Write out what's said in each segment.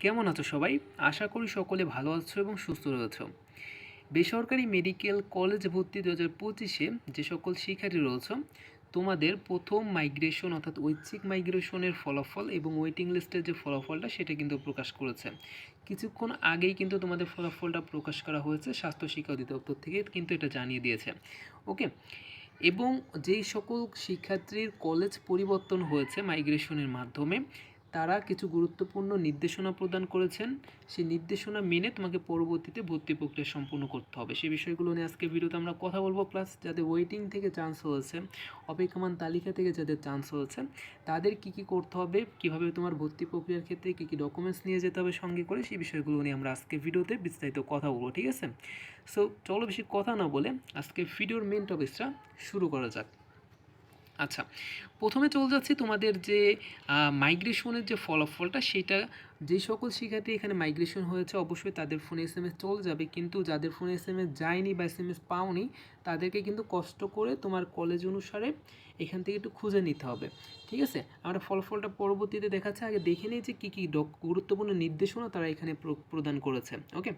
কেমন আছো সবাই? আশা করি সকলে ভালো আছো এবং সুস্থ রয়েছো। বেসরকারি মেডিকেল কলেজ ভর্তি দু হাজার পঁচিশে যে সকল শিক্ষার্থী রয়েছে, তোমাদের প্রথম মাইগ্রেশন অর্থাৎ ঐচ্ছিক মাইগ্রেশনের ফলাফল এবং ওয়েটিং লিস্টের যে ফলাফলটা, সেটা কিন্তু প্রকাশ করেছে। কিছুক্ষণ আগেই কিন্তু তোমাদের ফলাফলটা প্রকাশ করা হয়েছে, স্বাস্থ্য শিক্ষা অধিদপ্তর থেকে কিন্তু এটা জানিয়ে দিয়েছে। ওকে? এবং যেই সকল শিক্ষার্থীর কলেজ পরিবর্তন হয়েছে মাইগ্রেশনের মাধ্যমে তারা কিছু গুরুত্বপূর্ণ নির্দেশনা প্রদান করেছেন। সেই নির্দেশনা মেনে তোমাকে পরবর্তীতে ভর্তি প্রক্রিয়া সম্পূর্ণ করতে হবে। সেই বিষয়গুলো নিয়ে আজকে ভিডিওতে আমরা কথা বলব। প্লাস যাদের ওয়েটিং থেকে চান্স হয়েছে, অপেক্ষমান তালিকা থেকে যাদের চান্স হয়েছে, তাদের কি কি করতে হবে, কীভাবে তোমার ভর্তি প্রক্রিয়ার ক্ষেত্রে কী কী ডকুমেন্টস নিয়ে যেতে হবে সঙ্গে করে, সেই বিষয়গুলো নিয়ে আমরা আজকে ভিডিওতে বিস্তারিত কথা বলব, ঠিক আছে? সো চলো বেশি কথা না বলে আজকে ভিডিওর মেন টপিকসটা শুরু করা যাক। আচ্ছা প্রথমে চলে যাচ্ছি তোমাদের যে মাইগ্রেশনের যে ফলাফলটা, সেটা যে সকল শিক্ষার্থী এখানে মাইগ্রেশন হয়েছে, অবশ্যই তাদের ফোনে এস এম এস চলে যাবে। কিন্তু যাদের ফোনে এস এম এস যায়নি বা এস এম এস পাওনি, তাদেরকে কিন্তু কষ্ট করে তোমার কলেজ অনুসারে এখান থেকে একটু খুঁজে নিতে হবে। ঠিক আছে? আমরা ফলাফলটা পরবর্তীতে দেখাচ্ছে। আগে দেখে যে কী কী গুরুত্বপূর্ণ নির্দেশনা তারা এখানে প্রদান করেছে। ওকে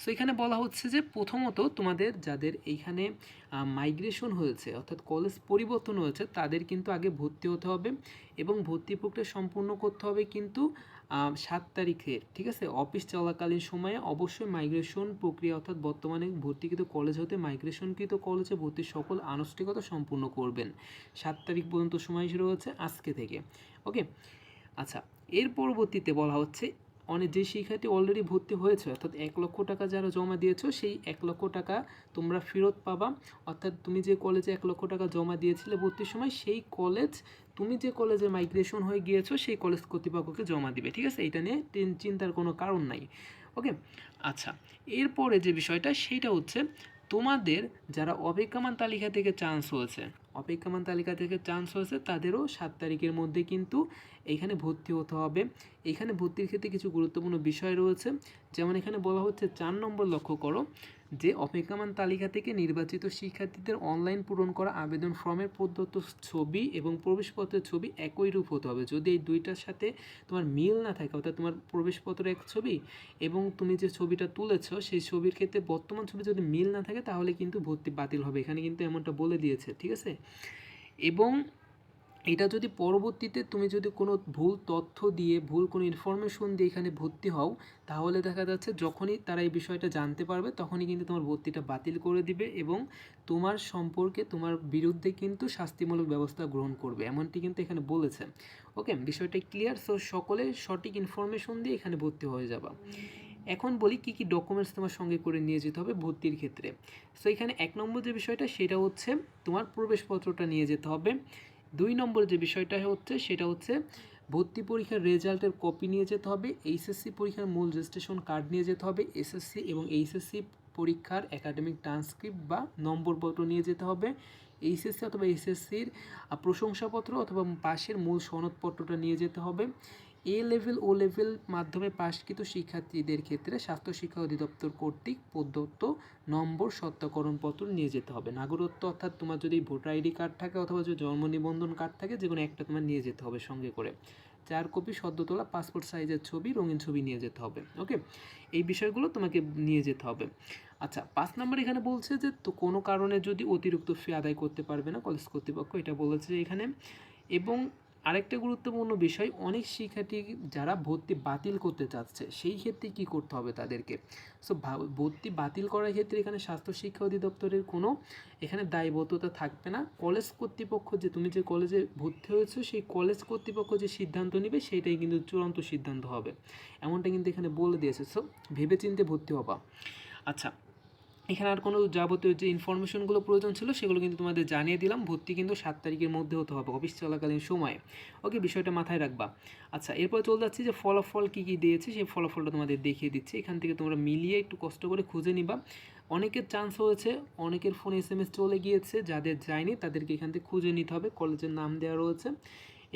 সো এখানে বলা হচ্ছে যে প্রথমত তোমাদের যাদের এইখানে মাইগ্রেশন হয়েছে, অর্থাৎ কলেজ পরিবর্তন হয়েছে, তাদের কিন্তু আগে ভর্তি হতে হবে এবং ভর্তি প্রক্রিয়া সম্পূর্ণ করতে হবে কিন্তু সাত তারিখে, ঠিক আছে? অফিস চলাকালীন সময়ে অবশ্যই মাইগ্রেশন প্রক্রিয়া, অর্থাৎ বর্তমানে ভর্তিকৃত কলেজ হতে মাইগ্রেশনকৃত কলেজে ভর্তির সকল আনুষ্ঠানিকতা সম্পূর্ণ করবেন। সাত তারিখ পর্যন্ত সময় রয়েছে আজকে থেকে। ওকে আচ্ছা এর পরবর্তীতে বলা হচ্ছে অনেক যে শিক্ষার্থী অলরেডি ভর্তি হয়েছে, অর্থাৎ এক লক্ষ টাকা যারা জমা দিয়েছ, সেই এক লক্ষ টাকা তোমরা ফেরত পাবা। অর্থাৎ তুমি যে কলেজে এক লক্ষ টাকা জমা দিয়েছিলে ভর্তির সময়, সেই কলেজ তুমি যে কলেজে মাইগ্রেশন হয়ে গিয়েছো, সেই কলেজ কর্তৃপক্ষকে জমা দিবে, ঠিক আছে? এটা নিয়ে চিন্তার কোনো কারণ নাই। ওকে আচ্ছা এরপরে যে বিষয়টা সেইটা হচ্ছে তোমাদের যারা অপেক্ষামান তালিকা থেকে চান্স হয়েছে অপেক্ষামান তালিকা থেকে চান্স হয়েছে, তাদেরও সাত তারিখের মধ্যে কিন্তু এখানে ভর্তি হতে হবে। এখানে ভর্তির ক্ষেত্রে কিছু গুরুত্বপূর্ণ বিষয় রয়েছে। যেমন এখানে বলা হচ্ছে, চার নম্বর লক্ষ্য করো। যে অপেক্ষামান তালিকা থেকে নির্বাচিত শিক্ষার্থীদের অনলাইন পূরণ করা আবেদন ফর্মের প্রদত্ত ছবি এবং প্রবেশপত্রের ছবি একই রূপ হতে হবে। যদি এই দুইটার সাথে তোমার মিল না থাকে, অর্থাৎ তোমার প্রবেশপত্রের এক ছবি এবং তুমি যে ছবিটা তুলেছ, সেই ছবির ক্ষেত্রে বর্তমান ছবি যদি মিল না থাকে, তাহলে কিন্তু ভর্তি বাতিল হবে। এখানে কিন্তু এমনটা বলে দিয়েছে, ঠিক আছে? এবং এটা যদি পরবর্তীতে তুমি যদি কোনো ভুল তথ্য দিয়ে, ভুল কোনো ইনফরমেশন দিয়ে এখানে ভর্তি হও, তাহলে দেখা যাচ্ছে যখনই তারা এই বিষয়টা জানতে পারবে, তখনই কিন্তু তোমার ভর্তিটা বাতিল করে দিবে এবং তোমার সম্পর্কে, তোমার বিরুদ্ধে কিন্তু শাস্তিমূলক ব্যবস্থা গ্রহণ করবে। এমনটি কিন্তু এখানে বলেছে। ওকে, বিষয়টা ক্লিয়ার সো সকলে সঠিক ইনফরমেশন দিয়ে এখানে ভর্তি হয়ে যাবা। এখন বলি কি কি ডকুমেন্টস তোমার সঙ্গে করে নিয়ে যেতে হবে ভর্তির ক্ষেত্রে। সো এখানে এক নম্বর যে বিষয়টা, সেটা হচ্ছে তোমার প্রবেশপত্রটা নিয়ে যেতে হবে। দুই নম্বর যে বিষয়টা হচ্ছে, সেটা হচ্ছে ভর্তি পরীক্ষার রেজাল্টের কপি নিয়ে যেতে হবে, এইচএসসি পরীক্ষার মূল রেজিস্ট্রেশন কার্ড নিয়ে যেতে হবে, এসএসসি এবং এইচএসসি পরীক্ষার একাডেমিক ট্রান্সক্রিপ্ট বা নম্বরপত্র নিয়ে যেতে হবে, এইচএসসি অথবা এসএসসির প্রশংসাপত্র অথবা পাশের মূল সনদপত্রটা নিয়ে যেতে হবে এ লেভেল ও লেভেল মাধ্যমে পাশকৃত শিক্ষার্থীদের ক্ষেত্রে স্বাস্থ্য শিক্ষা অধিদপ্তর কর্তৃক প্রদত্ত নম্বর সত্যাকরণপত্র নিয়ে যেতে হবে। নাগরত্ব অর্থাৎ তোমার যদি ভোটার আইডি কার্ড থাকে অথবা যদি জন্ম নিবন্ধন কার্ড থাকে, যে কোনো একটা তোমার নিয়ে যেতে হবে সঙ্গে করে। চার কপি সদ্য তোলা পাসপোর্ট সাইজের ছবি, রঙিন ছবি নিয়ে যেতে হবে, ওকে? এই বিষয়গুলো তোমাকে নিয়ে যেতে হবে। আচ্ছা পাঁচ নম্বর এখানে বলছে যে তো কোনো কারণে যদি অতিরিক্ত ফি আদায় করতে পারবে না কলেজ কর্তৃপক্ষ, এটা বলেছে এখানে। এবং আরেকটা গুরুত্বপূর্ণ বিষয়, অনেক শিক্ষার্থী যারা ভর্তি বাতিল করতে চাচ্ছে, সেই ক্ষেত্রে কি করতে হবে তাদেরকে? সো ভর্তি বাতিল করার ক্ষেত্রে এখানে স্বাস্থ্য শিক্ষা অধিদপ্তরের কোনো এখানে দায়বদ্ধতা থাকবে না। কলেজ কর্তৃপক্ষ যে, তুমি যে কলেজে ভর্তি হয়েছো, সেই কলেজ কর্তৃপক্ষ যে সিদ্ধান্ত নেবে সেইটাই কিন্তু চূড়ান্ত সিদ্ধান্ত হবে। এমনটা কিন্তু এখানে বলে দিয়েছে। সো ভেবে চিনতে ভর্তি হবা। আচ্ছা এখানে আর কোনো যাবতীয় যে ইনফরমেশনগুলো প্রয়োজন ছিল সেগুলো কিন্তু তোমাদের জানিয়ে দিলাম। ভর্তি কিন্তু সাত তারিখের মধ্যে হতে হবে অফিস চলাকালীন সময়ে। ওকে বিষয়টা মাথায় রাখবা। আচ্ছা এরপর চলে যাচ্ছি যে ফলাফল কী কী দিয়েছে, সেই ফলাফলটা তোমাদের দেখিয়ে দিচ্ছি। এখান থেকে তোমরা মিলিয়ে একটু কষ্ট করে খুঁজে নিবা। অনেকের চান্স হয়েছে, অনেকের ফোনে এস এম এস চলে গিয়েছে। যাদের যায়নি তাদেরকে এখান থেকে খুঁজে নিতে হবে। কলেজের নাম দেওয়া রয়েছে।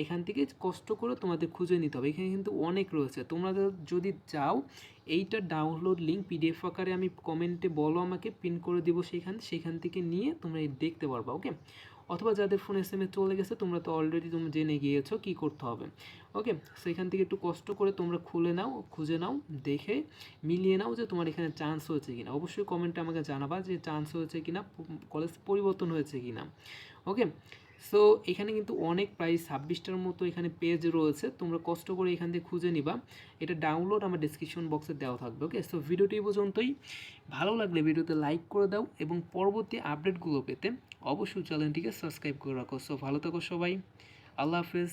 এখান থেকে কষ্ট করে তোমাদের খুঁজে নিতে হবে। এখানে কিন্তু অনেক রয়েছে। তোমরা যদি চাও, এইটা ডাউনলোড লিঙ্ক পিডিএফ আকারে আমি কমেন্টে বলো আমাকে পিন করে দেবো সেখান সেখান থেকে নিয়ে তোমরা দেখতে পারবা ওকে অথবা যাদের ফোন এস চলে গেছে, তোমরা তো অলরেডি তুমি জেনে গিয়েছো কী করতে হবে ওকে সেখান থেকে একটু কষ্ট করে তোমরা খুলে নাও, খুঁজে নাও, দেখে মিলিয়ে নাও যে তোমার এখানে চান্স হয়েছে কিনা। অবশ্যই কমেন্টে আমাকে জানাবা যে চান্স হয়েছে কিনা কলেজ পরিবর্তন হয়েছে কিনা ওকে সো এখানে কিন্তু অনেক প্রায় ছাব্বিশটার মতো এখানে পেজ রয়েছে। তোমরা কষ্ট করে এখান থেকে খুঁজে নিবা। এটা ডাউনলোড আমার ডিসক্রিপশন বক্সে দেওয়া থাকবে ওকে সো ভিডিওটি পর্যন্তই। ভালো লাগলে ভিডিওতে লাইক করে দাও এবং পরবর্তী আপডেটগুলো পেতে অবশ্যই চ্যানেলটিকে সাবস্ক্রাইব করে রাখো। সো ভালো থাকো সবাই। আল্লাহ হাফেজ।